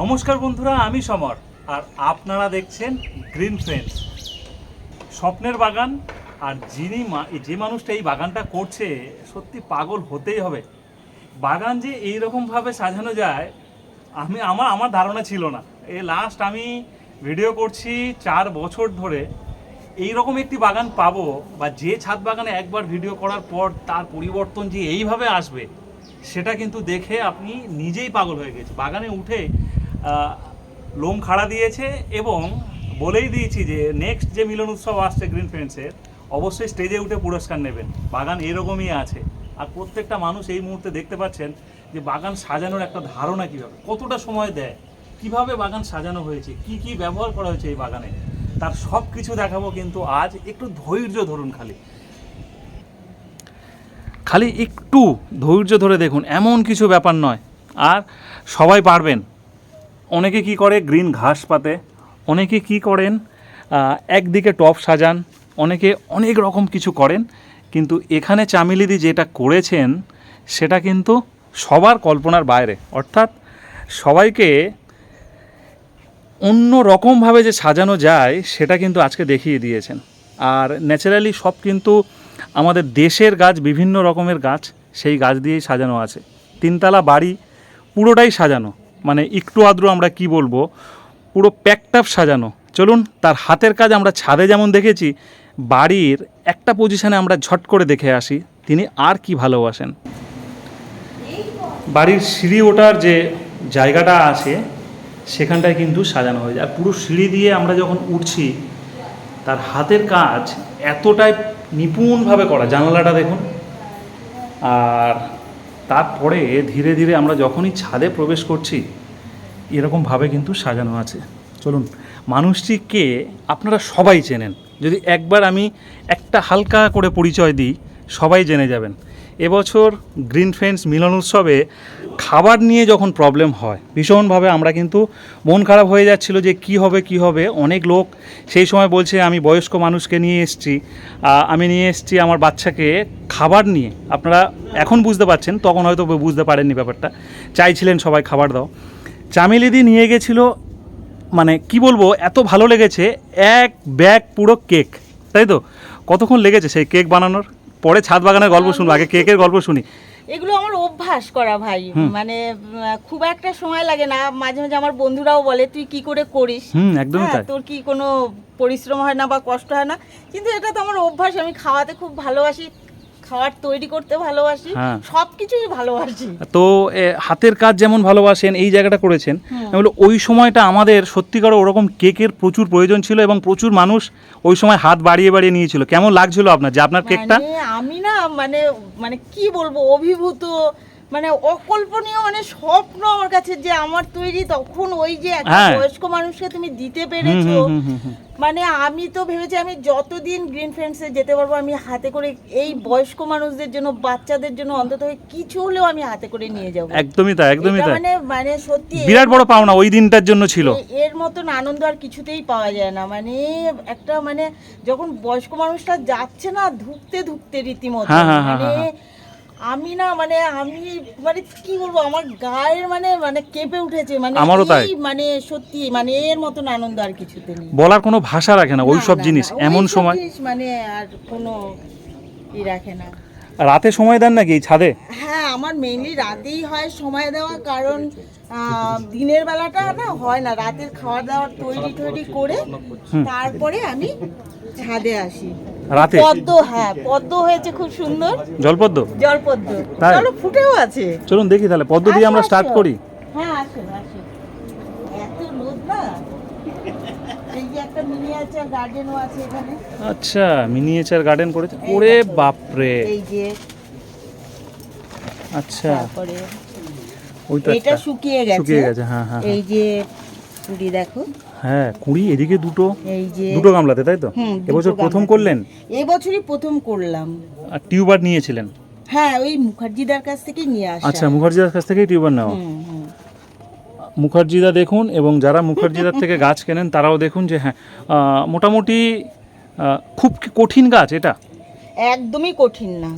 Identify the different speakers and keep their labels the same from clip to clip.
Speaker 1: নমস্কার বন্ধুরা, আমি সমর। আর আপনারা দেখছেন গ্রিন ফ্রেন্ডস স্বপ্নের বাগান, আর যিনি যে মানুষটা এই বাগানটা করছে, সত্যি পাগল হতেই হবে। বাগান যে এইরকমভাবে সাজানো যায়, আমি, আমার আমার ধারণা ছিল না। এ লাস্ট আমি ভিডিও করছি চার বছর ধরে। এই রকম একটি বাগান পাবো, বা যে ছাদ বাগানে একবার ভিডিও করার পর তার পরিবর্তন যে এইভাবে আসবে, সেটা কিন্তু দেখে আপনি নিজেই পাগল হয়ে গেছে বাগানে উঠে লোম খাড়া দিয়েছে এবং বলেই দিয়েছি যে নেক্সট যে মিলন উৎসব আসছে গ্রিন ফ্রেন্ডসের অবশ্যই স্টেজে উঠে পুরস্কার নেবেন। বাগান এরকমই আছে। আর প্রত্যেকটা মানুষ এই মুহূর্তে দেখতে পাচ্ছেন যে বাগান সাজানোর একটা ধারণা কীভাবে, কতটা সময় দেয়, কীভাবে বাগান সাজানো হয়েছে, কি কি ব্যবহার করা হয়েছে এই বাগানে, তার সব কিছু দেখাবো কিন্তু আজ একটু ধৈর্য ধরুন খালি। খালি একটু ধৈর্য ধরে দেখুন, এমন কিছু ব্যাপার নয়। আর সবাই পারবেন। অনেকে কি করে গ্রিন ঘাস পাতে, অনেকে কি করেন একদিকে টপ সাজান, অনেকে অনেক রকম কিছু করেন, কিন্তু এখানে চামেলিদি যেটা করেছেন, সেটা কিন্তু সবার কল্পনার বাইরে। অর্থাৎ সবাইকে অন্য রকমভাবে যে সাজানো যায়, সেটা কিন্তু আজকে দেখিয়ে দিয়েছেন। আর ন্যাচারালি সব কিন্তু আমাদের দেশের গাছ, বিভিন্ন রকমের গাছ, সেই গাছ দিয়েই সাজানো আছে। তিনতলা বাড়ি, পুরোটাই সাজানো। মানে একটু আদ্র আমরা কি বলব, পুরো প্যাকটাপ সাজানো। চলুন, তার হাতের কাজ আমরা ছাদে যেমন দেখেছি, বাড়ির একটা পজিশনে আমরা ঝট করে দেখে আসি, তিনি আর কি ভালোবাসেন। বাড়ির সিঁড়ি ওঠার যে জায়গাটা আছে, সেখানটায় কিন্তু সাজানো হয়ে যায় আর পুরো সিঁড়ি দিয়ে আমরা যখন উঠছি, তার হাতের কাজ এতটাই নিপুণভাবে করা। জানালাটা দেখুন। আর তারপরে ধীরে ধীরে আমরা যখনই ছাদে প্রবেশ করছি এরকমভাবে কিন্তু সাজানো আছে। চলুন, মানুষটিকে আপনারা সবাই চেনেন। যদি একবার আমি একটা হালকা করে পরিচয় দিই, সবাই জেনে যাবেন। এবছর গ্রিন ফ্রেন্ডস মিলন উৎসবে খাবার নিয়ে যখন প্রবলেম হয়, ভীষণভাবে আমরা কিন্তু মন খারাপ হয়ে যাচ্ছিল যে কি হবে কি হবে। অনেক লোক সেই সময় বলছে, আমি বয়স্ক মানুষকে নিয়ে এসেছি। আমি নিয়ে এসেছি আমার বাচ্চাকে খাবার নিয়ে। আপনারা এখন বুঝতে পারছেন, তখন হয়তো বুঝতে পারেননি ব্যাপারটা। চাইছিলেন সবাই খাবার দাও। চামেলিদি নিয়ে গেছিল মানে কি বলব, এত ভালো লেগেছে, এক ব্যাগ পুরো কেক। তাই তো? কতক্ষণ লেগেছে সেই কেক বানানোর? পরে ছাদ বাগানের গল্প শুনব আগে কেকের গল্প শুনি।
Speaker 2: এগুলো আমার অভ্যাস করা ভাই মানে খুব একটা সময় লাগে না। মাঝে মাঝে আমার বন্ধুরাও বলে তুই কি করে করিস?
Speaker 1: একদম
Speaker 2: হ্যাঁ, তোর কি কোনো পরিশ্রম হয় না বা কষ্ট হয় না? কিন্তু এটা তো আমার অভ্যাস আমি খাওয়াতে খুব ভালোবাসি। খাবার তৈরি করতে ভালোবাসি
Speaker 1: হ্যাঁ।
Speaker 2: সব কিছুই ভালোবাসি
Speaker 1: তো হাতের কাজ যেমন ভালোবাসেন এই জায়গাটা করেছেন। আমি বলি ওই সময়টা আমাদের সত্যিকার ওরকম কেকের প্রচুর প্রয়োজন ছিল এবং প্রচুর মানুষ ওই সময় হাত বাড়িয়ে বাড়িয়ে নিয়েছিল কেমন লাগছিল আপনার যে আপনার কেকটা
Speaker 2: মানে আমি না মানে মানে কি বলব অভিভূত মানে অকল্পনীয় মানে স্বপ্ন আমার কাছে যে আমার তৈরি তখন ওই যে একটা
Speaker 1: হ্যাঁ।
Speaker 2: বয়স্ক মানুষকে তুমি দিতে পেরেছ। মানে আমি তো ভেবেছি আমি যতদিন গ্রিন ফ্রেন্ডসে যেতে পারব আমি হাতে করে এই বয়স্ক মানুষদের জন্য বাচ্চাদের জন্য অন্তত কিছু হলেও আমি হাতে করে নিয়ে যাব।
Speaker 1: একদমই তাই একদমই তাই।
Speaker 2: মানে মানে সত্যি
Speaker 1: বিরাট বড় পাওনা ওই দিনটার জন্য ছিল।
Speaker 2: এর মতন আনন্দ আর কিছুতেই পাওয়া যায় না। মানে একটা মানে যখন বয়স্ক মানুষটা যাচ্ছে না ধুকতে ধুকতে রীতিমতো
Speaker 1: হ্যাঁ, হ্যাঁ,
Speaker 2: মানে আমি না মানে আমি মানে কি বলব আমার গায়ের মানে মানে কেঁপে উঠেছে মানে
Speaker 1: আমারও তাই।
Speaker 2: মানে সত্যি মানে এর মতন আনন্দ আর কিছুতে নেই।
Speaker 1: বলার কোনো ভাষা রাখে না ওই সব জিনিস। এমন সময়
Speaker 2: মানে আর কোনো ই রাখে না।
Speaker 1: রাতে সময় দেন নাকি ছাদে?
Speaker 2: হ্যাঁ আমার মেইনলি রাতেই হয় সময় দেওয়া কারণ দিনের বেলাটা না হয় না রাতের খাওয়া দাওয়া তৈরি তৈরি করে তারপরে আমি ছাদে আসি।
Speaker 1: রাতে?
Speaker 2: পদ্ম হ্যাঁ পদ্ম হয়েছে খুব সুন্দর।
Speaker 1: জলপদ্ম?
Speaker 2: জলপদ্ম।
Speaker 1: তাই?
Speaker 2: চলো ফুটেও আছে।
Speaker 1: চলুন দেখি তাহলে পদ্ম দিয়ে আমরা স্টার্ট করি।
Speaker 2: হ্যাঁ আসুন আসুন এত রোদ না?
Speaker 1: আচ্ছা মিনিয়েচার গার্ডেন করেছে ওরে বাপরে।
Speaker 2: এই যে
Speaker 1: আচ্ছা।
Speaker 2: এটা শুকিয়ে গেছে।
Speaker 1: শুকিয়ে গেছে হ্যাঁ হ্যাঁ
Speaker 2: এই যে কুড়ি দেখো।
Speaker 1: হ্যাঁ কুড়ি এদিকে দুটো
Speaker 2: এই যে
Speaker 1: দুটো গামলাতে তাই তো? এবছর প্রথম করলেন?
Speaker 2: এই বছরই প্রথম করলাম।
Speaker 1: আর টিউবার নিয়েছিলেন?
Speaker 2: হ্যাঁ ওই মুখার্জিদার কাছ থেকে নিয়ে আসা।
Speaker 1: আচ্ছা মুখার্জিদার কাছ থেকেই টিউবার
Speaker 2: হুম।
Speaker 1: মুখার্জিদা দেখুন এবং যারা মুখার্জিদার থেকে গাছ কেনেন তারাও দেখুন যে হ্যাঁ মোটামুটি খুব কঠিন গাছ এটা।
Speaker 2: একদমই কঠিন না।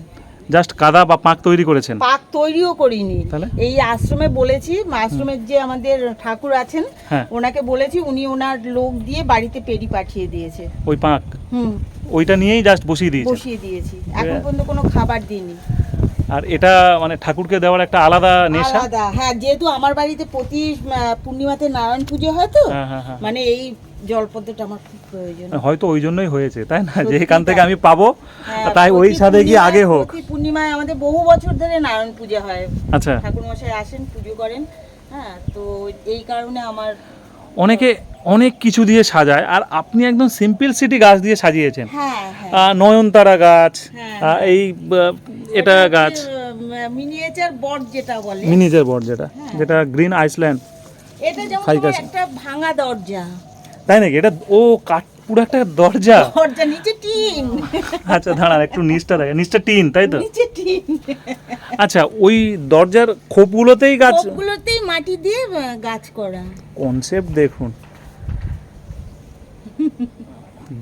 Speaker 1: জাস্ট কাদা বা পাঁক তৈরি করেছেন?
Speaker 2: পাক তৈরিও করিনি। এই আশ্রমে বলেছি আশ্রমের যে আমাদের ঠাকুর আছেন
Speaker 1: হ্যাঁ।
Speaker 2: ওনাকে বলেছি উনি ওনার লোক দিয়ে বাড়িতে পেরি পাঠিয়ে দিয়েছে।
Speaker 1: ওই পাঁক?
Speaker 2: হুম।
Speaker 1: ওইটা নিয়েই জাস্ট বসিয়ে দিয়েছেন?
Speaker 2: বসিয়ে দিয়েছি। এখন পর্যন্ত কোনো খাবার দিইনি।
Speaker 1: আর এটা মানে ঠাকুরকে দেওয়ার একটা আলাদা নেশা?
Speaker 2: আলাদা। হ্যাঁ যেহেতু আমার বাড়িতে প্রতি পূর্ণিমাতে নারায়ণ পুজো হয় তো
Speaker 1: হ্যাঁ হ্যাঁ।
Speaker 2: মানে এই জলপদ্মটা আমার খুব প্রয়োজন।
Speaker 1: হয়তো ওই জন্যই হয়েছে তাই না? যে এখান থেকে আমি পাবো
Speaker 2: হ্যাঁ,
Speaker 1: তাই ওই ছাদে গিয়ে আগে হোক।
Speaker 2: পূর্ণিমায় আমাদের বহু বছর ধরে নারায়ণ পূজা হয়।
Speaker 1: আচ্ছা।
Speaker 2: ঠাকুর মশাই আসেন পুজো করেন হ্যাঁ তো এই কারণে আমার
Speaker 1: অনেকে অনেক কিছু দিয়ে সাজায় আর আপনি একদম সিম্পল সিটি গাছ দিয়ে সাজিয়েছেন।
Speaker 2: হ্যাঁ হ্যাঁ।
Speaker 1: নয়নতারা গাছ
Speaker 2: হ্যাঁ।
Speaker 1: এই এটা গাছ।
Speaker 2: মিনিয়েচার বট যেটা বলে।
Speaker 1: মিনিজের বোর্ড যেটা। যেটা গ্রিন আইসল্যান্ড
Speaker 2: এটা যেমন। একটা ভাঙা দরজা।
Speaker 1: তাই নাকি? এটা ও কাঠ পুরো একটা দরজা।
Speaker 2: দরজা নিচে টিন।
Speaker 1: আচ্ছা দাঁড়ান একটু নিচটা দেখে নিচটা টিন তাই তো?
Speaker 2: নিচে টিন।
Speaker 1: আচ্ছা ওই দরজার খোপগুলোতেই গাছ
Speaker 2: সবগুলোতেই মাটি দিয়ে গাছ করা।
Speaker 1: কনসেপ্ট দেখুন।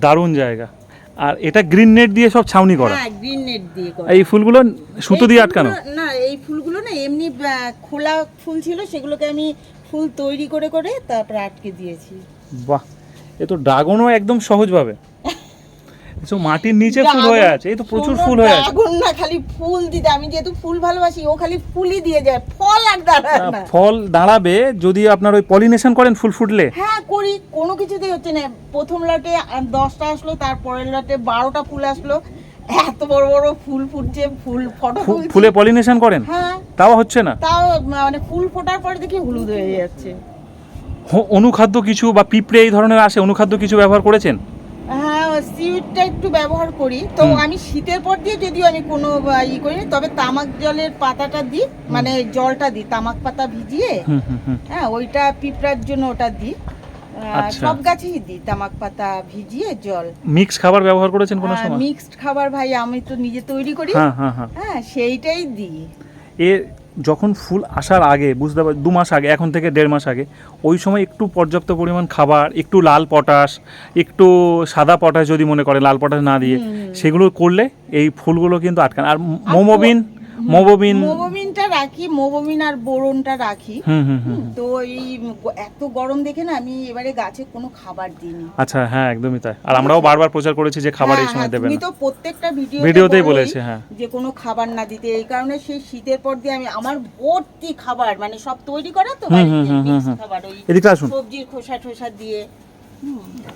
Speaker 1: দারুণ জায়গা। আর এটা গ্রিন নেট দিয়ে সব ছাউনি করা।
Speaker 2: হ্যাঁ গ্রিন নেট দিয়ে করা।
Speaker 1: এই ফুলগুলো সুতো দিয়ে আটকানো?
Speaker 2: না এই ফুলগুলো না এমনি খোলা ফুল ছিল সেগুলোকে আমি ফুল তৈরি করে করে তারপরে আটকে দিয়েছি।
Speaker 1: বাহ এ তো ড্রাগনও একদম সহজভাবে। এসব মাটির নিচে ফুল হয়ে আছে এই তো প্রচুর ফুল হয়ে আছে।
Speaker 2: ড্রাগন না খালি ফুল দিতে আমি যেহেতু ফুল ভালোবাসি ও খালি ফুলই দিয়ে যায় ফল আর দাঁড়ায় না
Speaker 1: ফল দাঁড়াবে যদি আপনার ওই পলিনেশন করেন ফুল ফুটলে।
Speaker 2: হ্যাঁ করি কোনো কিছুতেই হচ্ছে না। প্রথম লটে দশটা আসলো তারপরের লটে বারোটা ফুল আসলো। এত বড় বড় ফুল ফুটছে ফুল ফটো ফুলে
Speaker 1: পলিনেশন করেন?
Speaker 2: হ্যাঁ।
Speaker 1: তাও হচ্ছে না?
Speaker 2: তাও মানে ফুল ফোটার পরে দেখি হলুদ হয়ে যাচ্ছে।
Speaker 1: অনুখাদ্য কিছু বা পিঁপড়ে এই ধরনের আসে অনুখাদ্য কিছু ব্যবহার করেছেন?
Speaker 2: হ্যাঁ সিউডটা একটু ব্যবহার করি। তো আমি শীতের পর দিয়ে যদিও আমি কোনো ই করি না, তবে তামাক জলের পাতাটা দিই মানে জলটা দিই তামাক পাতা ভিজিয়ে হ্যাঁ ওইটা পিঁপড়ার জন্য ওটা দিই।
Speaker 1: আচ্ছা।
Speaker 2: সব গাছেই দিই তামাক পাতা ভিজিয়ে জল।
Speaker 1: মিক্স খাবার ব্যবহার করেছেন কোনো সময়?
Speaker 2: মিক্সড খাবার ভাই আমি তো নিজে তৈরি করি।
Speaker 1: হ্যাঁ হ্যাঁ হ্যাঁ।
Speaker 2: হ্যাঁ সেইটাই দিই।
Speaker 1: এ যখন ফুল আসার আগে বুঝতে পার দু মাস আগে এখন থেকে দেড় মাস আগে ওই সময় একটু পর্যাপ্ত পরিমাণ খাবার একটু লাল পটাশ একটু সাদা পটাশ যদি মনে করে লাল পটাশ না দিয়ে সেগুলো করলে এই ফুলগুলো কিন্তু আটকান আর মোমোবিন মোমোবিন
Speaker 2: মোবোমিনটা রাখি মোবোমিন আর বোরনটা রাখি। তো এই এত গরম দেখে না আমি এবারে গাছে কোনো খাবার দিইনি।
Speaker 1: আচ্ছা হ্যাঁ একদমই তাই। আর আমরাও বারবার প্রচার করেছি যে খাবার এই
Speaker 2: হ্যাঁ,
Speaker 1: সময়
Speaker 2: হ্যাঁ,
Speaker 1: দেবেন
Speaker 2: তুমি তো প্রত্যেকটা ভিডিও
Speaker 1: ভিডিওতেই বলেছে হ্যাঁ।
Speaker 2: যে কোনো খাবার না দিতে এই কারণে সেই শীতের পর দিয়ে আমি আমার ভর্তি খাবার মানে সব তৈরি করা তো। খাবার ওই সবজির খোসা টোসা দিয়ে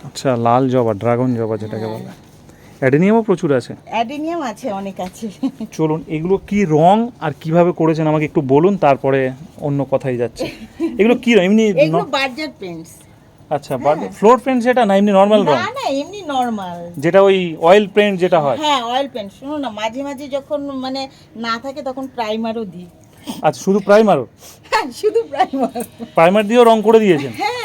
Speaker 1: আচ্ছা লাল জবা ড্রাগন জবা যেটাকে বলে। অ্যাডেনিয়ামও প্রচুর আছে।
Speaker 2: অ্যাডেনিয়াম আছে অনেক আছে।
Speaker 1: চলুন এগুলো কি রং আর কীভাবে করেছেন আমাকে একটু বলুন তারপরে অন্য কথাই যাচ্ছে। এগুলো কি এমনি
Speaker 2: এগুলো বার্জার পেন্টস।
Speaker 1: আচ্ছা বাট ফ্লোর পেন্ট যেটা না এমনি নর্মাল রং?
Speaker 2: না না এমনি নর্মাল
Speaker 1: যেটা ওই অয়েল পেন্ট যেটা হয়?
Speaker 2: হ্যাঁ অয়েল পেন্ট শোনো না মাঝে মাঝে যখন মানে না থাকে তখন প্রাইমারও দিই।
Speaker 1: আচ্ছা শুধু প্রাইমারও
Speaker 2: হ্যাঁ শুধু প্রাইমার
Speaker 1: প্রাইমার দিয়েও রং করে দিয়েছেন?
Speaker 2: হ্যাঁ হ্যাঁ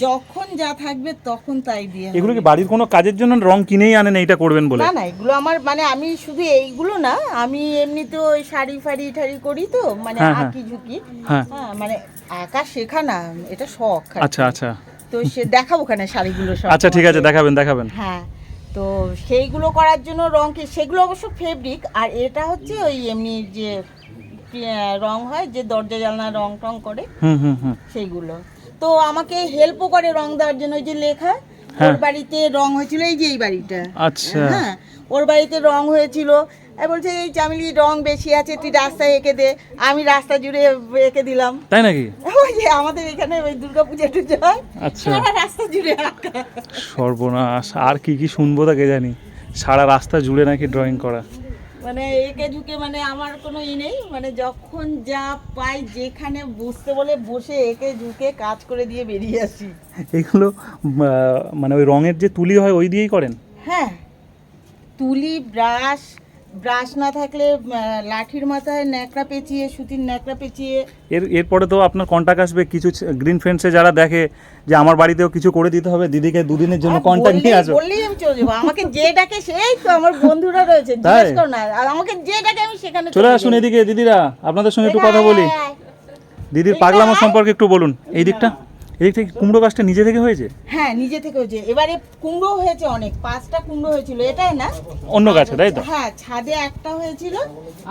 Speaker 2: যখন যা থাকবে তখন তাই দিয়ে।
Speaker 1: এগুলো কি বাড়ির কোনো কাজের জন্য রং কিনেই আনেন এইটা করবেন বলে
Speaker 2: না না এগুলো আমার মানে আমি শুধু এইগুলো না আমি এমনিতে ওই শাড়ি ফাড়ি ঠাড়ি করি তো মানে
Speaker 1: হ্যাঁ, হ্যাঁ।
Speaker 2: আঁকি ঝুঁকি
Speaker 1: হ্যাঁ
Speaker 2: হ্যাঁ মানে আঁকা শেখা না এটা শখ আর কি।
Speaker 1: আচ্ছা আচ্ছা
Speaker 2: তো সে দেখাবো ওখানে শাড়িগুলো সব
Speaker 1: আচ্ছা ঠিক আছে
Speaker 2: তোমাকে।
Speaker 1: দেখাবেন দেখাবেন
Speaker 2: হ্যাঁ তো সেইগুলো করার জন্য রং কি সেগুলো অবশ্য ফেব্রিক আর এটা হচ্ছে ওই এমনি যে আহ, রং হয় যে দরজা জানলা রং টং করে
Speaker 1: হুম হুম হুম
Speaker 2: সেইগুলো তো আমাকে হেল্পও করে রং দেওয়ার জন্য ওই যে লেখা
Speaker 1: হ্যাঁ।
Speaker 2: ওর বাড়িতে রং হয়েছিল এই যে এই বাড়িটা।
Speaker 1: আচ্ছা।
Speaker 2: হ্যাঁ ওর বাড়িতে রং হয়েছিল। বলছে এই চামিলি রং বেশি আছে তুই রাস্তায় এঁকে দে আমি রাস্তা জুড়ে এঁকে দিলাম।
Speaker 1: তাই নাকি?
Speaker 2: ওই যে আমাদের এখানে ওই দুর্গা পূজা টুজা হয়
Speaker 1: আচ্ছা।
Speaker 2: রাস্তা জুড়ে আঁকা।
Speaker 1: সর্বনাশ আর কি কি শুনব তাকে জানি? সারা রাস্তা জুড়ে নাকি ড্রয়িং করা।
Speaker 2: মানে একে ঝুঁকে মানে আমার কোনো ই নেই। মানে যখন যা পাই যেখানে বসতে বলে বসে একে ঝুঁকে কাজ করে দিয়ে বেরিয়ে আসি।
Speaker 1: এগুলো মানে ওই রঙের যে তুলি হয় ওই দিয়েই করেন?
Speaker 2: হ্যাঁ। তুলি ব্রাশ ব্রাশ না থাকলে লাঠির মাথায় ন্যাকড়া পেঁচিয়ে সুতির ন্যাকড়া পেঁচিয়ে।
Speaker 1: এর এরপরে তো আপনার কন্ট্যাক্ট আসবে। কিছু গ্রিন ফ্রেন্ডসে যারা দেখে যে আমার বাড়িতেও কিছু করে দিতে হবে দিদিকে দুদিনের জন্য কন্ট্যাক্ট নিয়ে আসো।
Speaker 2: বললেই আমি চলে যাব। আমাকে যে ডাকে সেই তো আমার বন্ধুরা রয়েছে জিজ্ঞেস করো না। আর আমাকে যে ডাকে আমি সেখানে
Speaker 1: চলে আসুন এদিকে দিদিরা। আপনাদের সঙ্গে একটু কথা বলি। দিদির পাগলামো সম্পর্কে একটু বলুন। এই দিকটা? এদিক থেকে কুমড়ো গাছটা নিজে থেকে হয়েছে?
Speaker 2: হ্যাঁ নিজে থেকে হয়েছে। এবারে কুমড়ো হয়েছে অনেক পাঁচটা কুমড়ো হয়েছিল এটাই না?
Speaker 1: অন্য গাছে তাই তো?
Speaker 2: হ্যাঁ ছাদে একটা হয়েছিল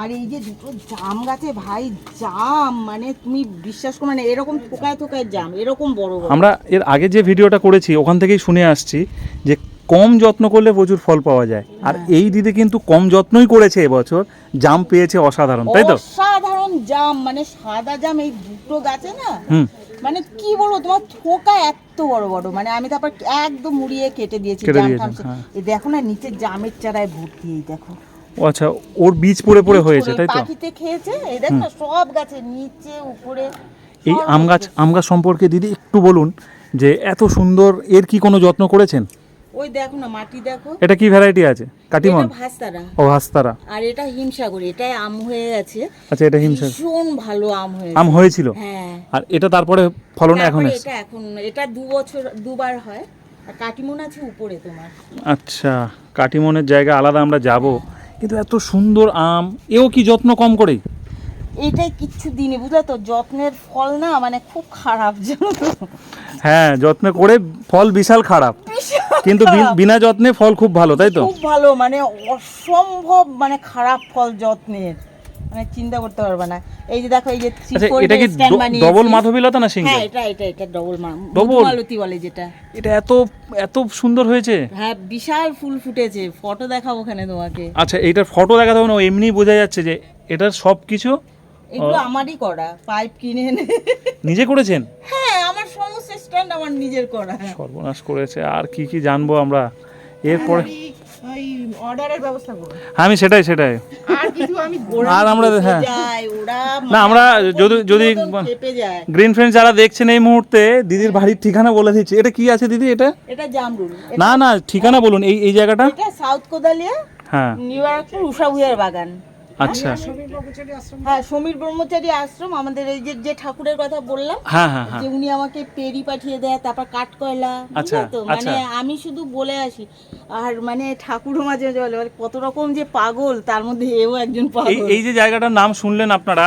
Speaker 2: আর এই যে দুটো জাম গাছে ভাই জাম মানে তুমি বিশ্বাস করো না এরকম থোকায় থোকায় জাম এরকম বড় বড়।
Speaker 1: আমরা এর আগে যে ভিডিওটা করেছি ওখান থেকেই শুনে আসছি যে কম যত্ন করলে প্রচুর ফল পাওয়া যায়। আর এই দিদি কিন্তু কম যত্নই করেছে এবছর জাম পেয়েছে অসাধারণ তাই তো?
Speaker 2: অসাধারণ জাম মানে সাদা জাম এই দুটো গাছে না
Speaker 1: হুম।
Speaker 2: মানে কি বলব তোমার থোকা এত বড় বড় মানে আমি তারপর একদম মুড়িয়ে কেটে দিয়েছি জাম টাম
Speaker 1: হ্যাঁ।
Speaker 2: এই দেখো না নিচে জামের চারায় ভর্তি এই দেখো।
Speaker 1: ও আচ্ছা ওর বীজ পড়ে পড়ে হয়েছে তাই তো?
Speaker 2: পাখিতে খেয়েছে এই দেখো সব গাছে নিচে উপরে
Speaker 1: এই আম গাছ আম গাছ সম্পর্কে দিদি একটু বলুন যে এত সুন্দর এর কি কোনো যত্ন করেছেন?
Speaker 2: ওই দেখো না মাটি দেখো।
Speaker 1: এটা কি ভ্যারাইটি আছে? কাটিমন?
Speaker 2: ভাস্তারা।
Speaker 1: ও হাস্তারা
Speaker 2: আর এটা হিমসাগর এটাই আম হয়ে গেছে।
Speaker 1: আচ্ছা এটা হিমসা
Speaker 2: ভীষণ ভালো আম হয়েছে।
Speaker 1: আম হয়েছিল?
Speaker 2: হ্যাঁ।
Speaker 1: আর এটা তারপরে ফলন এখন
Speaker 2: এটা এখন এটা দু বছর দুবার হয়। আর কাটিমন আছে উপরে তোমার।
Speaker 1: আচ্ছা কাটিমনের জায়গা আলাদা আমরা যাব। কিন্তু এত সুন্দর আম এও কি যত্ন কম করে?
Speaker 2: এটাই কিচ্ছু দিনে বুঝলে তো? যত্নের ফল না মানে খুব খারাপ জানো তো?
Speaker 1: হ্যাঁ যত্ন করে ফল বিশাল খারাপ। কিন্তু বিনা যত্নে ফল খুব ভালো তাই তো?
Speaker 2: খুব ভালো মানে অসম্ভব মানে খারাপ ফল যত্নের। মানে চিন্তা করতে পারবে না। এই যে দেখো এই যে
Speaker 1: আচ্ছা এটা কি। ডবল মাধবীলতা না সিঙ্গেল?
Speaker 2: হ্যাঁ এটা এটা এটা ডবল
Speaker 1: Double?
Speaker 2: মালতি বলে যেটা।
Speaker 1: এটা এত এত সুন্দর হয়েছে?
Speaker 2: হ্যাঁ বিশাল ফুল ফুটেছে। ফটো দেখাবো ওখানে তোমাকে।
Speaker 1: আচ্ছা এইটার ফটো দেখাতে হবে না এমনি বোঝা যাচ্ছে যে এটার সব কিছু
Speaker 2: এগুলো আমারই করা পাইপ কিনে এনে।
Speaker 1: নিজে করেছেন?
Speaker 2: হ্যাঁ আমার সমস্ত স্ট্যান্ড আমার নিজের করা।
Speaker 1: সর্বনাশ করেছে আর কি কি জানব আমরা? এরপরে
Speaker 3: ওই অর্ডারের ব্যবস্থা করো
Speaker 1: হ্যাঁ, আমি সেটাই সেটাই।
Speaker 3: আর কিছু আমি
Speaker 1: আর আমরা হ্যাঁ। না, আমরা যদি- যদি- গ্রিন ফ্রেন্ডস যারা দেখছেন এই মুহূর্তে দিদির বাড়ির ঠিকানা বলে দিচ্ছি। এটা কি আছে দিদি এটা?
Speaker 2: এটা জামরুল।
Speaker 1: না না ঠিকানা বলুন এই এই জায়গাটা?
Speaker 2: এটা সাউথ কোদালিয়া
Speaker 1: হ্যাঁ।
Speaker 2: নিউ ইয়র্কের উষা বাগান।
Speaker 1: আচ্ছা।
Speaker 2: হ্যাঁ সমীর ব্রহ্মচারী আশ্রম আমাদের এই যে যে ঠাকুরের কথা বললাম
Speaker 1: হ্যাঁ হ্যাঁ হ্যাঁ।
Speaker 2: যে উনি আমাকে পেরি পাঠিয়ে দেয় তারপর কাঠ কয়লা
Speaker 1: আচ্ছা,
Speaker 2: তো? মানে
Speaker 1: আচ্ছা।
Speaker 2: আমি শুধু বলে আসি আর মানে ঠাকুরও মাঝে বলে কত রকম যে পাগল তার মধ্যে এও একজন
Speaker 1: এই
Speaker 2: পাগল।
Speaker 1: এই যে জায়গাটার নাম শুনলেন আপনারা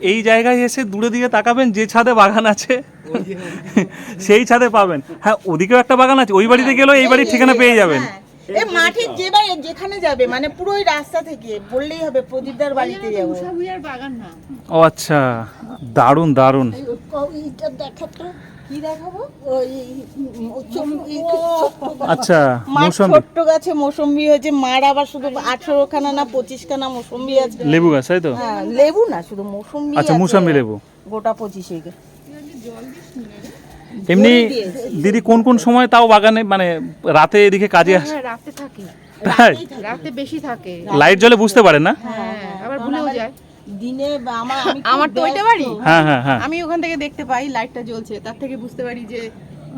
Speaker 1: এই জায়গায় এসে দূরে দিকে তাকাবেন যে ছাদে বাগান আছে সেই ছাদে পাবেন। হ্যাঁ ওদিকেও একটা বাগান আছে ওই বাড়িতে গেলেও এই বাড়ির ঠিকানা পেয়ে যাবেন।
Speaker 2: হ্যাঁ। মাঠের যে বাড়ি যেখানে যাবে মানে পুরো ওই রাস্তা থেকে বললেই হবে প্রদীপদার বাড়িতে যাব।
Speaker 3: উষাভুইয়ার বাগান না।
Speaker 1: ও আচ্ছা দারুণ দারুণ।
Speaker 2: ওইটা দেখাতো। কি দেখাবো?
Speaker 1: আচ্ছা
Speaker 2: ছোট্ট গাছে মৌসম্বি হয়েছে মার আবার শুধু আঠারো খানা না পঁচিশ খানা মৌসম্বি আছে।
Speaker 1: লেবু গাছ তাই তো?
Speaker 2: হ্যাঁ লেবু না শুধু মৌসম্বি
Speaker 1: আচ্ছা
Speaker 2: আছে।
Speaker 1: মুসাম্বি লেবু।
Speaker 2: গোটা পঁচিশে দিয়েছে।
Speaker 1: দিদি কোন কোন সময় তাও বাগানে মানে রাতে এদিকে কাজে আসে?
Speaker 3: হ্যাঁ রাতে থাকে।
Speaker 1: তাই?
Speaker 3: রাতে বেশি থাকে।
Speaker 1: লাইট জ্বলে বুঝতে পারেন না?
Speaker 3: হ্যাঁ আবার ভুলেও যায়।
Speaker 2: দিনে আমার
Speaker 3: আমার তো ওইটা বাড়ি?
Speaker 1: হ্যাঁ হ্যাঁ হ্যাঁ।
Speaker 3: আমি ওখান থেকে দেখতে পাই লাইটটা জ্বলছে তার থেকে বুঝতে পারি যে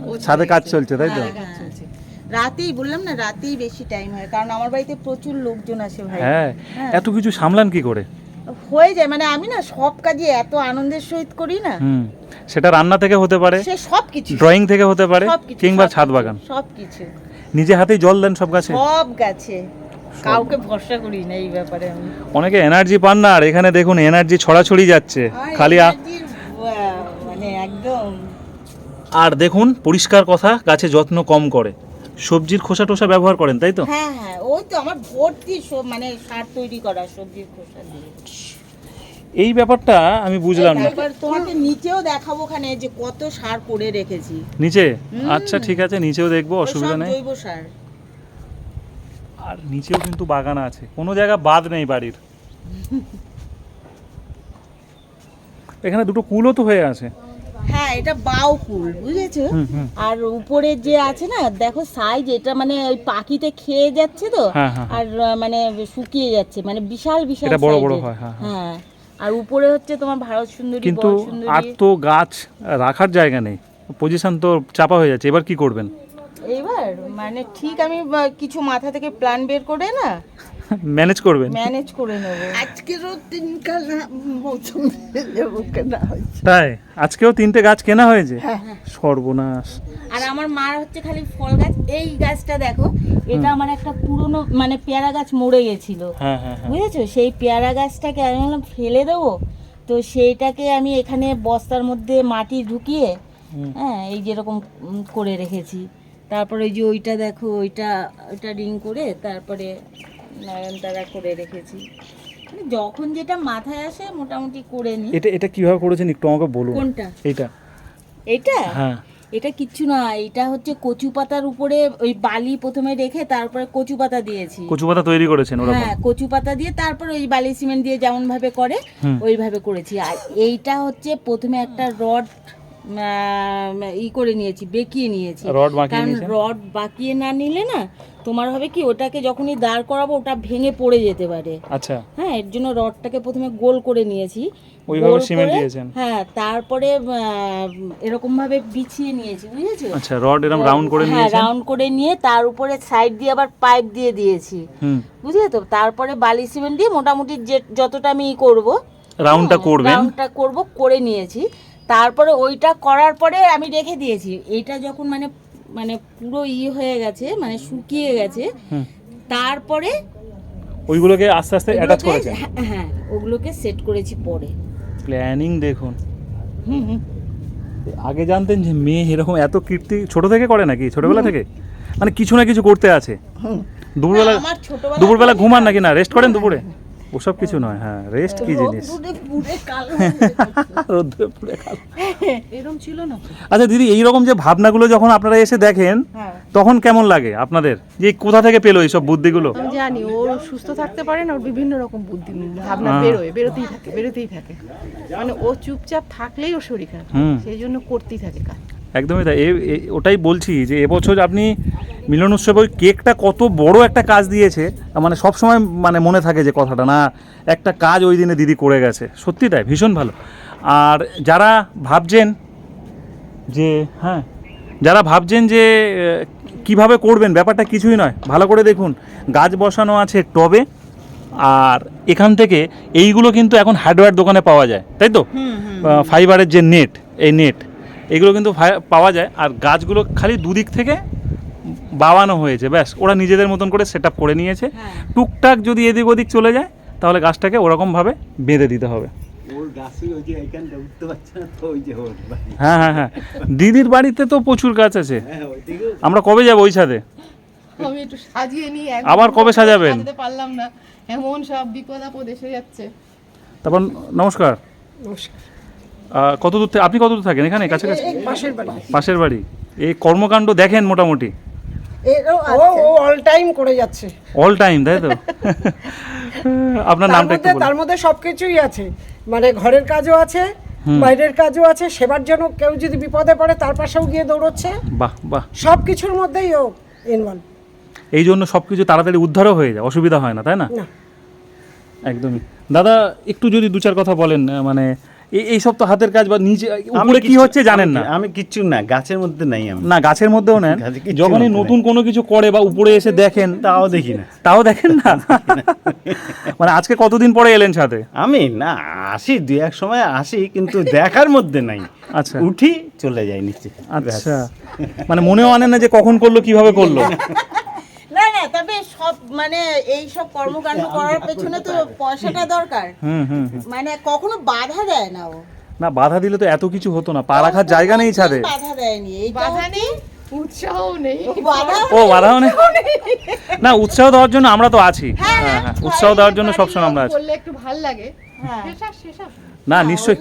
Speaker 3: ও
Speaker 1: ছাদে কাজ চলছে তাই তো?
Speaker 2: হ্যাঁ, হ্যাঁ। রাতেই বললাম না রাতেই বেশি টাইম হয় কারণ আমার বাড়িতে প্রচুর লোকজন আসে ভাই।
Speaker 1: হ্যাঁ। এত কিছু সামলান কি করে?
Speaker 2: হয়ে যায় মানে আমি না সব কাজে এত আনন্দের সহিত করি না।
Speaker 1: হুম সেটা রান্না থেকে হতে পারে
Speaker 2: সে সব কিছু
Speaker 1: ড্রয়িং থেকে হতে পারে কিংবা ছাদ বাগান।
Speaker 2: সবকিছু।
Speaker 1: নিজে হাতেই জল দেন সব গাছে?
Speaker 2: সব গাছে। কাউকে ভরসা করি না এই ব্যাপারে আমি।
Speaker 1: অনেকে এনার্জি পান না আর এখানে দেখুন এনার্জি ছড়াছড়ি যাচ্ছে। খালি
Speaker 2: মানে একদম।
Speaker 1: আর দেখুন পরিষ্কার কথা গাছে যত্ন কম করে। সবজির খোসা টোসা ব্যবহার করেন তাই তো?
Speaker 2: হ্যাঁ হ্যাঁ ওই তো আমার ভর্তি মানে সার তৈরি করা সবজির খোসা দিয়ে।
Speaker 1: এই ব্যাপারটা আমি বুঝলাম না।
Speaker 2: এবার তোমাকে নিচেও দেখাবো ওখানে যে কত সার করে রেখেছি।
Speaker 1: নিচে? আচ্ছা ঠিক আছে নিচেও দেখব অসুবিধা নেই।
Speaker 2: জৈব সার।
Speaker 1: আর নিচেও কিন্তু বাগান আছে কোনো জায়গা বাদ নেই বাড়ির। এখানে দুটো কুলও তো হয়ে আছে।
Speaker 2: হ্যাঁ এটা বাউ ফুল বুঝেছ। আর উপরে যে আছে না দেখো সাইজ এটা মানে ওই পাখিতে খেয়ে যাচ্ছে তো
Speaker 1: হ্যাঁ, হ্যাঁ,
Speaker 2: আর মানে শুকিয়ে যাচ্ছে মানে বিশাল বিশাল
Speaker 1: এটা বড় বড় হয়, হ্যাঁ, হ্যাঁ।
Speaker 2: হ্যাঁ আর উপরে হচ্ছে তোমার ভারত সুন্দরী
Speaker 1: কিন্তু আর তো গাছ রাখার জায়গা নেই পজিশন তো চাপা হয়ে যাচ্ছে এবার কি করবেন?
Speaker 2: এবার মানে ঠিক আমি কিছু মাথা থেকে প্ল্যান বের করে না
Speaker 1: ম্যানেজ করবেন।
Speaker 2: ম্যানেজ করে নেব।
Speaker 4: আজকেরও তিন কালা মৌসুম যাব কেনা হয়েছে।
Speaker 1: তাই? আজকেও তিনটে গাছ কেনা হয়েছে?
Speaker 2: হ্যাঁ,
Speaker 1: সর্বনাশ।
Speaker 2: আর আমার মার হচ্ছে খালি ফল গাছ। এই গাছটা দেখো এটা আমার একটা পুরনো মানে পেয়ারা গাছ মরে গেছিল।
Speaker 1: হ্যাঁ হ্যাঁ হ্যাঁ।
Speaker 2: বুঝেছ? সেই পেয়ারা গাছটাকে আমি বললাম ফেলে দেবো? তো সেইটাকে আমি এখানে বস্তার মধ্যে মাটি ঢুকিয়ে হ্যাঁ এই যেরকম করে রেখেছি। তারপরে ওই যে ওইটা দেখো ওইটা ওইটা রিং করে তারপরে নয়নতারা করে রেখেছি। মানে যখন যেটা মাথায় আসে মোটামুটি করে নিই।
Speaker 1: এটা এটা কীভাবে করেছেন? একটু আমাকে বলুন।
Speaker 2: কোনটা?
Speaker 1: এইটা।
Speaker 2: এইটা
Speaker 1: হ্যাঁ।
Speaker 2: এটা কিচ্ছু না এটা হচ্ছে কচু পাতার উপরে ওই বালি প্রথমে রেখে তারপরে কচু পাতা দিয়েছি।
Speaker 1: কচু পাতা তৈরি করেছেন ওরকম?
Speaker 2: হ্যাঁ কচু পাতা দিয়ে তারপর ওই বালি সিমেন্ট দিয়ে যেমন ভাবে করে ওইভাবে করেছি। আর এইটা হচ্ছে প্রথমে একটা রড ই করে নিয়েছি বেঁকিয়ে নিয়েছি। কারণ রড বাঁকিয়ে না নিলে না তোমার হবে কি ওটাকে যখনই দাঁড় করাবো ওটা ভেঙে পড়ে যেতে পারে।
Speaker 1: আচ্ছা।
Speaker 2: হ্যাঁ এর জন্য রডটাকে প্রথমে গোল করে নিয়েছি।
Speaker 1: ওইভাবে সিমেন্ট দিয়েছেন?
Speaker 2: হ্যাঁ তারপরে এরকম ভাবে বিছিয়ে নিয়েছি বুঝেছ?
Speaker 1: আচ্ছা রড এরকম রাউন্ড করে
Speaker 2: হ্যাঁ রাউন্ড করে নিয়ে তার উপরে সাইড দিয়ে আবার পাইপ দিয়ে দিয়েছি। বুঝলে তো? তারপরে বালি সিমেন্ট দিয়ে মোটামুটি যতটা আমি ই করব
Speaker 1: রাউন্ডটা করবেন?
Speaker 2: রাউন্ডটা করব করে নিয়েছি। তারপরে ওইটা করার পরে আমি রেখে দিয়েছি। এইটা যখন মানে মানে পুরো ই হয়ে গেছে মানে শুকিয়ে গেছে তারপরে
Speaker 1: ওইগুলোকে আস্তে আস্তে অ্যাটাচ করেছেন?
Speaker 2: হ্যাঁ, হ্যাঁ ওগুলোকে সেট করেছি পরে।
Speaker 1: প্ল্যানিং দেখুন। আগে জানতেন যে মেয়ে এরকম এত কীর্তি ছোট থেকে করে নাকি? ছোটবেলা থেকে? মানে কিছু না কিছু করতে আছে। দুপুরবেলা দুপুরবেলা ঘুমান নাকি? না রেস্ট করেন দুপুরে। ওসব কিছু নয় হ্যাঁ রেস্ট কি জিনিস?
Speaker 2: পুড়ে কালো হয়ে।
Speaker 3: এরকম ছিল না?
Speaker 1: আচ্ছা দিদি এইরকম যে ভাবনাগুলো যখন আপনারা এসে দেখেন
Speaker 2: হ্যাঁ।
Speaker 1: তখন কেমন লাগে আপনাদের? যে কোথা থেকে পেল এইসব বুদ্ধিগুলো?
Speaker 3: জানি ও সুস্থ থাকতে পারে না ওর বিভিন্ন রকম বুদ্ধি ভাবনা
Speaker 1: হ্যাঁ।
Speaker 3: বেরোয় বেরোতেই থাকে বেরোতেই থাকে। মানে ও চুপচাপ থাকলেই ও শরীর খারাপ। সেই জন্য করতেই থাকে কাজ।
Speaker 1: একদমই তাই। ওটাই বলছি যে এবছর আপনি মিলন উৎসবে ওই কেকটা কত বড় একটা কাজ দিয়েছে মানে সব সময় মানে মনে থাকে যে কথাটা না একটা কাজ ওই দিনে দিদি করে গেছে। সত্যি তাই ভীষণ ভালো। আর যারা ভাবছেন যে হ্যাঁ যারা ভাবছেন যে কীভাবে করবেন ব্যাপারটা কিছুই নয়। ভালো করে দেখুন গাছ বসানো আছে টবে আর এখান থেকে এইগুলো কিন্তু এখন হার্ডওয়্যার দোকানে পাওয়া যায় তাই তো? ফাইবারের যে নেট এই নেট এগুলো কিন্তু পাওয়া যায়। আর গাছগুলো খালি দুদিক থেকে বাওয়ানো হয়েছে ব্যাস। ওরা নিজেদের মতন করে সেট করে নিয়েছে।
Speaker 2: হ্যাঁ।
Speaker 1: টুকটাক যদি এদিক ওদিক চলে যায় তাহলে গাছটাকে ওরকমভাবে বেঁধে দিতে হবে।
Speaker 5: ওর গাছই ওই যে এখানটা উঠতে পারছে না তো ওই যে ওর বাড়ি।
Speaker 1: হ্যাঁ হ্যাঁ হ্যাঁ। দিদির বাড়িতে তো প্রচুর গাছ আছে।
Speaker 5: হ্যাঁ
Speaker 1: আমরা কবে যাব ওই ছাদে?
Speaker 3: একটু সাজিয়ে নিই
Speaker 1: আবার কবে সাজাবেন?
Speaker 3: পারলাম না। এমন সব বিপদ আপদ এসে যাচ্ছে।
Speaker 1: তারপর নমস্কার। আহ, কত দূর থেকে আপনি কত দূর থাকেন এখানে? কাছাকাছি?
Speaker 4: পাশের বাড়ি।
Speaker 1: পাশের বাড়ি। এই কর্মকাণ্ড দেখেন মোটামুটি।
Speaker 4: ও ও অল টাইম করে যাচ্ছে।
Speaker 1: অল টাইম তাই তো? আপনার
Speaker 4: তার
Speaker 1: নামটা একটু
Speaker 4: তার মধ্যে সবকিছুই আছে। মানে ঘরের কাজও আছে বাইরের কাজও আছে। সেবার জন্য কেউ যদি বিপদে পড়ে তার পাশেও গিয়ে দৌড়চ্ছে।
Speaker 1: বাহ বাহ।
Speaker 4: সব কিছুর মধ্যেই ও ইনভলভ
Speaker 1: এই জন্য সব কিছু তাড়াতাড়ি উদ্ধারও হয়ে যায়। অসুবিধা হয় না তাই না?
Speaker 4: না।
Speaker 1: একদমই। দাদা একটু যদি দু চার কথা বলেন মানে এই এইসব তো হাতের কাজ বা নিচে উপরে কি হচ্ছে জানেন না।
Speaker 5: আমি- কিচ্ছু না গাছের মধ্যে নাই আমি।
Speaker 1: না গাছের মধ্যেও নেন। যখনই নতুন কোনো কিছু করে বা উপরে এসে দেখেন
Speaker 5: তাও দেখি না।
Speaker 1: তাও দেখেন না? মানে আজকে কতদিন পরে এলেন সাথে
Speaker 5: আমি না আসি দুই এক সময় আসি কিন্তু দেখার মধ্যে নাই।
Speaker 1: আচ্ছা।
Speaker 5: উঠি চলে যাই নিচে।
Speaker 1: আচ্ছা। মানে মনেও আনেন না যে কখন করল কীভাবে করল।
Speaker 2: না না তবে সব মানে এই সব কর্মকাণ্ড করার পেছনে তো পয়সাটা দরকার।
Speaker 1: হুম হুম হুম।
Speaker 2: মানে কখনো বাধা দেয় না ও।
Speaker 1: না বাধা দিলে তো এত কিছু হতো না। পা রাখার জায়গা নেই ছাদে।
Speaker 2: বাধা দেয়নি। এইটা
Speaker 3: বাধা নেই উৎসাহও নেই।
Speaker 1: ও বাধা মানে না উৎসাহ দেওয়ার জন্য আমরা তো আছি। হ্যাঁ হ্যাঁ উৎসাহ দেওয়ার জন্য সবসময় আমরা আছি।
Speaker 3: একটু ভালো লাগে।
Speaker 2: হ্যাঁ।
Speaker 3: শেষা শেষা
Speaker 1: না নিশ্চয়ই।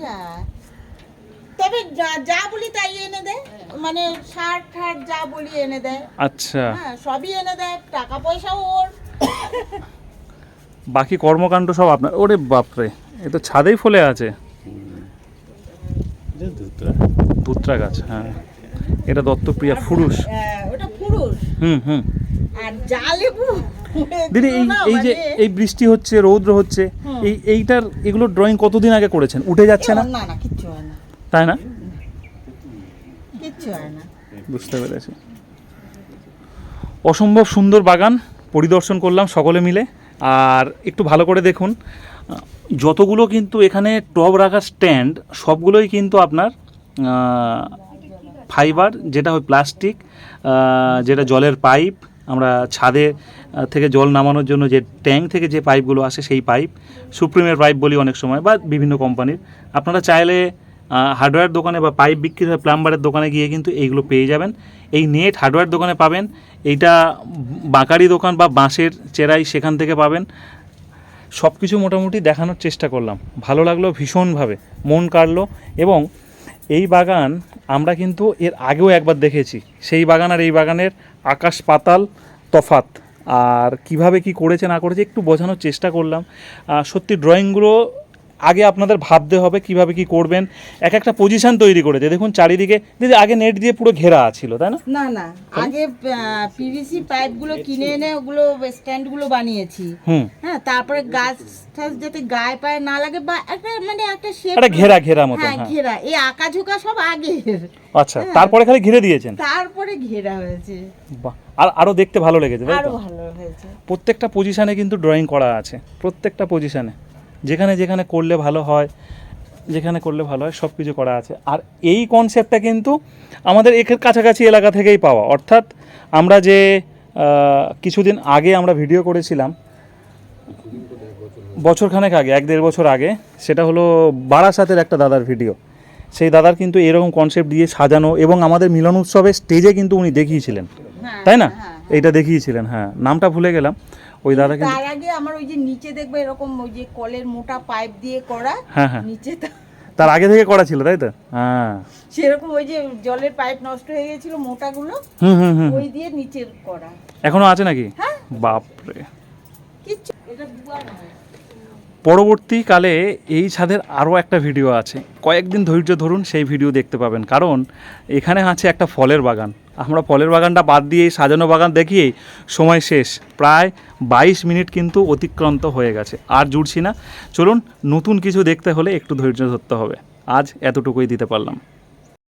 Speaker 2: তবে যা- যা বলি তাই এনে দেয় মানে শার্ট ঠাট যা বলি এনে দেয়
Speaker 1: আচ্ছা।
Speaker 2: হ্যাঁ সবই এনে দেয় টাকা পয়সাও ওর।
Speaker 1: বাকি কর্মকাণ্ড সব আপনার ওরে বাপরে এ তো ছাদেই ফলে আছে।
Speaker 5: যে ধুতরা।
Speaker 1: গাছ হ্যাঁ। এটা দত্তপ্রিয়া ফুরুষ।
Speaker 2: হ্যাঁ, ওটা পুরুষ
Speaker 1: হুম হুম।
Speaker 2: আর যা লেবু
Speaker 1: দিদি এই এই যে
Speaker 2: মানে-
Speaker 1: এই বৃষ্টি হচ্ছে রৌদ্র হচ্ছে এই এইটার এগুলো ড্রয়িং কতদিন আগে করেছেন? উঠে যাচ্ছে না
Speaker 2: না
Speaker 1: তাই না?
Speaker 2: কিচ্ছু হয় না।
Speaker 1: বুঝতে পেরেছি। অসম্ভব সুন্দর বাগান পরিদর্শন করলাম সকলে মিলে। আর একটু ভালো করে দেখুন যতগুলো কিন্তু এখানে টব রাখার স্ট্যান্ড সবগুলোই কিন্তু আপনার ফাইবার যেটা হয় প্লাস্টিক যেটা জলের পাইপ আমরা ছাদে থেকে জল নামানোর জন্য যে ট্যাঙ্ক থেকে যে পাইপগুলো আসে সেই পাইপ সুপ্রিমের পাইপ বলি অনেক সময় বা বিভিন্ন কোম্পানির। আপনারা চাইলে হার্ডওয়্যার দোকানে বা পাইপ বিক্রি হয় প্লাম্বারের দোকানে গিয়ে কিন্তু এইগুলো পেয়ে যাবেন। এই নেট হার্ডওয়্যার দোকানে পাবেন, এইটা বাঁকারি দোকান বা বাঁশের চেরাই সেখান থেকে পাবেন। সব কিছু মোটামুটি দেখানোর চেষ্টা করলাম। ভালো লাগল ভীষণভাবে, মন কাড়লো এবং এই বাগান আমরা কিন্তু এর আগেও একবার দেখেছি। সেই বাগান আর এই বাগানের আকাশ পাতাল তফাত আর কীভাবে কি করেছে না করেছে একটু বোঝানোর চেষ্টা করলাম। সত্যি ড্রয়িংগুলো আগে আপনাদের ভাবতে হবে কীভাবে কি করবেন এক একটা পজিশন তৈরি করেছে। দেখুন চারিদিকে দিদি আগে নেট দিয়ে পুরো ঘেরা ছিল তাই না?
Speaker 2: না না আগে পিভিসি পাইপগুলো কিনে এনে ওগুলো স্ট্যান্ডগুলো বানিয়েছি।
Speaker 1: হুম।
Speaker 2: হ্যাঁ তারপরে গাছ টাছ যাতে গায়ে পায়ে না লাগে বা একটা মানে একটা শেপ
Speaker 1: একটা ঘেরা ঘেরা মতো
Speaker 2: হ্যাঁ
Speaker 1: হ্যাঁ।
Speaker 2: ঘেরা। এই আঁকা ঝোঁকা সব আগে
Speaker 1: আচ্ছা তারপরে খালি ঘিরে দিয়েছেন?
Speaker 2: তারপরে ঘেরা হয়েছে।
Speaker 1: বাহ আর আরও দেখতে ভালো লেগেছে তাই
Speaker 2: আরও
Speaker 1: তো
Speaker 2: ভালো হয়েছে।
Speaker 1: প্রত্যেকটা পজিশানে কিন্তু ড্রয়িং করা আছে প্রত্যেকটা পজিশানে যেখানে যেখানে করলে ভালো হয় যেখানে করলে ভালো হয় সব কিছু করা আছে। আর এই কনসেপ্টটা কিন্তু আমাদের এখানে কাছাকাছি এলাকা থেকেই পাওয়া। অর্থাৎ আমরা যে কিছুদিন আগে আমরা ভিডিও করেছিলাম বছরখানেক আগে এক দেড় বছর আগে সেটা হলো বারাসাতের একটা দাদার ভিডিও সেই দাদার কিন্তু এরকম কনসেপ্ট দিয়ে সাজানো এবং আমাদের মিলন উৎসবের স্টেজে কিন্তু উনি দেখিয়েছিলেন।
Speaker 2: হ্যাঁ,
Speaker 1: তাই না?
Speaker 2: হ্যাঁ,
Speaker 1: এইটা দেখিয়েছিলেন হ্যাঁ। নামটা ভুলে গেলাম। ওই দাদা কিন্তু
Speaker 2: তার আগে আমার ওই যে নিচে দেখবে এরকম ওই যে কলের মোটা পাইপ দিয়ে করা
Speaker 1: হ্যাঁ হ্যাঁ।
Speaker 2: নিচে
Speaker 1: তার আগে থেকে করা ছিল তাই তো? হ্যাঁ।
Speaker 2: সেরকম ওই যে জলের পাইপ নষ্ট হয়ে গেছিল মোটাগুলো
Speaker 1: হুম হুম হুম
Speaker 2: ওই দিয়ে নিচের করা।
Speaker 1: এখনও আছে নাকি? হ্যাঁ। বাপরে।
Speaker 2: কিচ্ছু এটা দুয়ার নয়
Speaker 1: পরবর্তীকালে এই ছাদের আরও একটা ভিডিও আছে। কয়েকদিন ধৈর্য ধরুন সেই ভিডিও দেখতে পাবেন। কারণ এখানে আছে একটা ফলের বাগান। আমরা ফলের বাগানটা বাদ দিয়ে সাজানো বাগান দেখিয়েই সময় শেষ। প্রায় বাইশ মিনিট কিন্তু অতিক্রান্ত হয়ে গেছে, আর জুড়ছি না। চলুন নতুন কিছু দেখতে হলে একটু ধৈর্য ধরতে হবে। আজ এতটুকুই দিতে পারলাম।